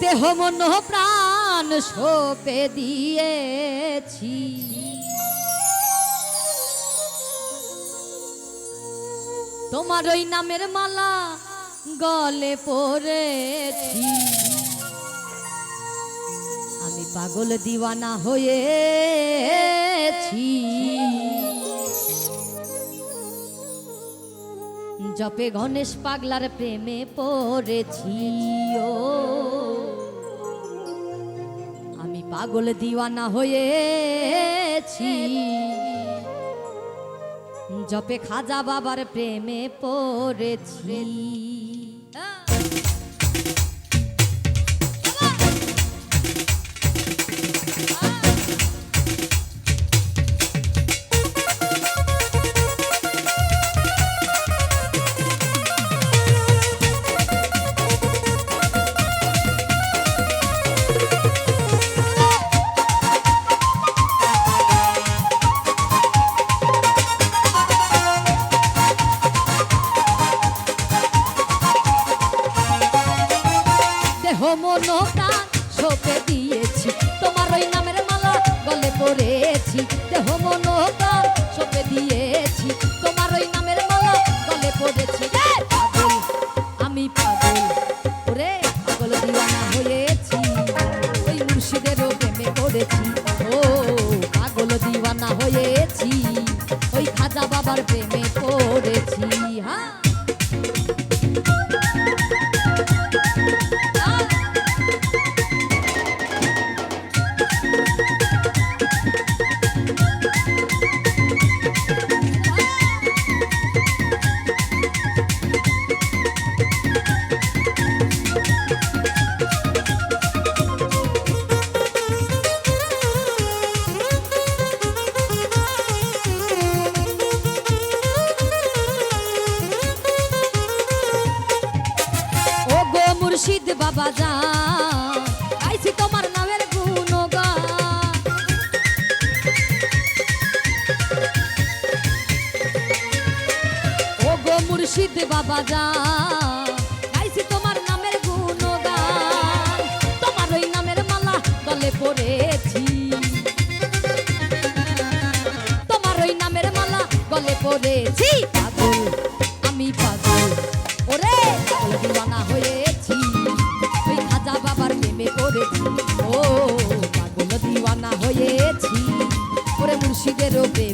দেহ মন প্রাণ সোপে দিয়েছি। তোমার ওই নামের মালা গলে পড়েছি। আমি পাগল দিওয়ানা হয়েছি। জপে গণেশ পাগলার প্রেমে পড়েছি ও। পাগল দিওয়ানা হয়েছি। জপে খাজা বাবার প্রেমে পড়েছি। গলে গাইছি বাবা যা গাইছি তোমার নামের গুণগান। তোমার ওই নামের মালা দলে পড়েছি মুর্শিদেরও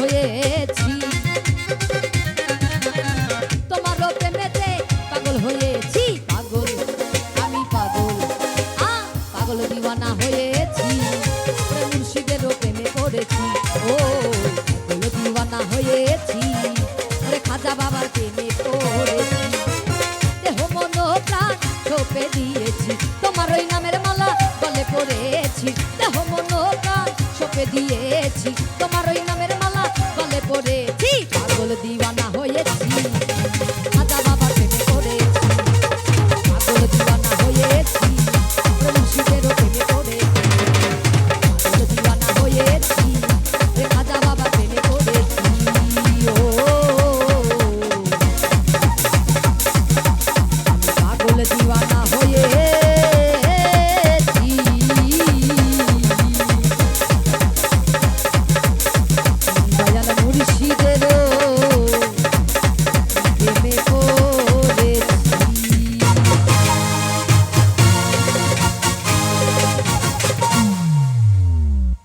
হয়েছি। তোমার প্রেমেতে পাগল হয়েছি। পাগল, আমি পাগল পাগল দিওয়ানা হয়েছি। ওরে মুর্শিদের প্রেমে পড়েছি। ও, পাগল দিওয়ানা হয়েছি। খাজা বাবার প্রেমে পড়েছি। দেহ, মন প্রাণ দিয়েছি। তোমার ওই নামের মালা গলে পড়েছি। দেহ, মন প্রাণ দিয়েছি। তোমার ওই নামের মালা গলে পড়েছি